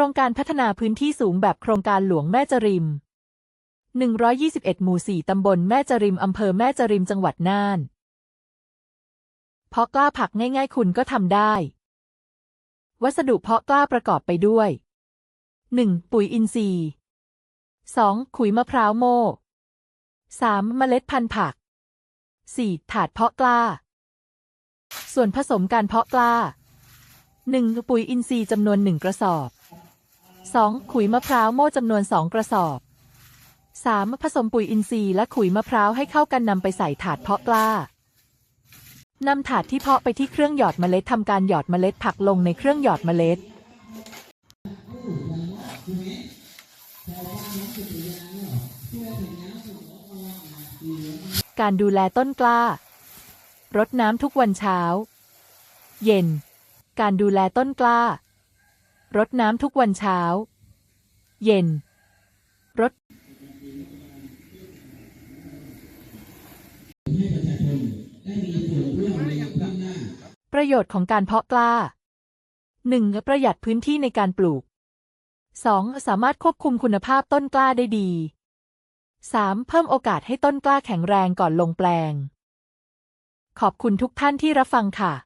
ครงการพัฒนาพื้นที่สูงแบบโครงการหลวงแม่จริม 121 หมู่ 4 ตำบลแม่จริม อำเภอแม่จริม จังหวัดน่าน เพาะกล้าผักง่ายๆ คุณก็ทำได้ วัสดุเพาะกล้าประกอบไปด้วย 1. ปุ๋ยอินทรีย์ 2. ขุยมะพร้าวโม่ 3. เมล็ดพันธุ์ผัก 4. ถาดเพาะกล้า ส่วนผสมการเพาะกล้า 1. ปุ๋ยอินทรีย์จำนวน 1 กระสอบ 2. ขุยมะพร้าวโม่จำนวน 2 กระสอบ 3. ผสมปุ๋ยอินทรีย์และขุยมะพร้าวให้เข้ากันนำไปใส่ถาดเพาะกล้านำถาดที่เพาะไปที่เครื่องหยอดเมล็ดทำการหยอดเมล็ดผักลงในเครื่องหยอดเมล็ด การดูแลต้นกล้ารดน้ำทุกวันเช้า เย็น การดูแลต้นกล้ารดน้ำทุกวันเช้า เย็นรดประโยชน์ของการเพาะกล้า 1. ประหยัดพื้นที่ในการปลูก 2. สามารถควบคุมคุณภาพต้นกล้าได้ดี 3. เพิ่มโอกาสให้ต้นกล้าแข็งแรงก่อนลงแปลง ขอบคุณทุกท่านที่รับฟังค่ะ